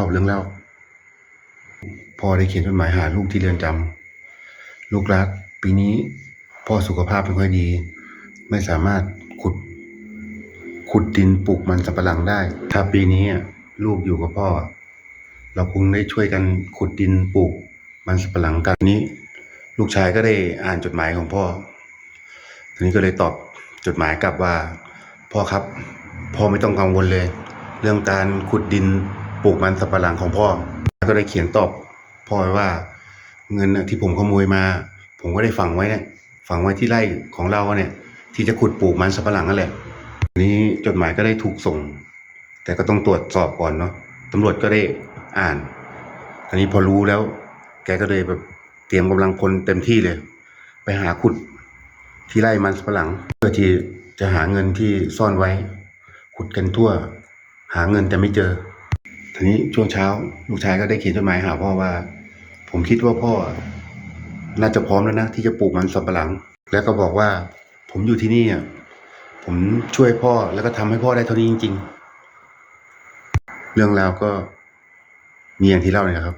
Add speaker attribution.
Speaker 1: าเรื่องเล่าพ่อได้เขียนจดหมายหาลูกที่เรือนจำลูกรัก ปีนี้พ่อสุขภาพไม่ค่อยดี ไม่สามารถขุด ขุดดินปลูกมันสำปะหลังได้ ถ้าปีนี้ลูกอยู่กับพ่อ เราคงได้ช่วยกันขุดดินปลูกมันสำปะหลังกันนี้ ลูกชายก็ได้อ่านจดหมายของพ่อทีนี้ก็เลยตอบจดหมายกลับว่า พ่อครับ พ่อไม่ต้องกังวลเลย เรื่องการขุดดิน ปลูกมันสำปะหลังของพ่อ ก็ได้เขียนตอบพ่อไว้ว่า เงินที่ผมขโมยมา ผมก็ได้ฝังไว้เนี่ยฝังไว้ที่ไร่ของเราเนี่ยที่จะขุดปลูกมันสำปะหลังนั่นแหละนี้จดหมายก็ได้ถูกส่ง แต่ก็ต้องตรวจสอบก่อนเนาะตำรวจก็ได้อ่านทีนี้พอรู้แล้ว แกก็เลยแบบเตรียมกำลังพลเต็มที่เลย ไปหาขุดที่ไร่มันสำปะหลัง เพื่อที่จะหาเงินที่ซ่อนไว้ ขุดกันทั่ว หาเงินแต่ไม่เจอ ทีนี้ช่วงเช้า ลูกชายก็ได้เขียนจดหมายหาพ่อว่า ผมคิดว่าพ่อ น่าจะพร้อมแล้วนะที่จะปลูกมันสำปะหลัง แล้วก็บอกว่า ผมอยู่ที่นี่อะผมช่วยพ่อแล้วก็ทำให้พ่อได้เท่านี้จริง ๆ เรื่องราวก็มีอย่างที่เล่าเลยนะครับ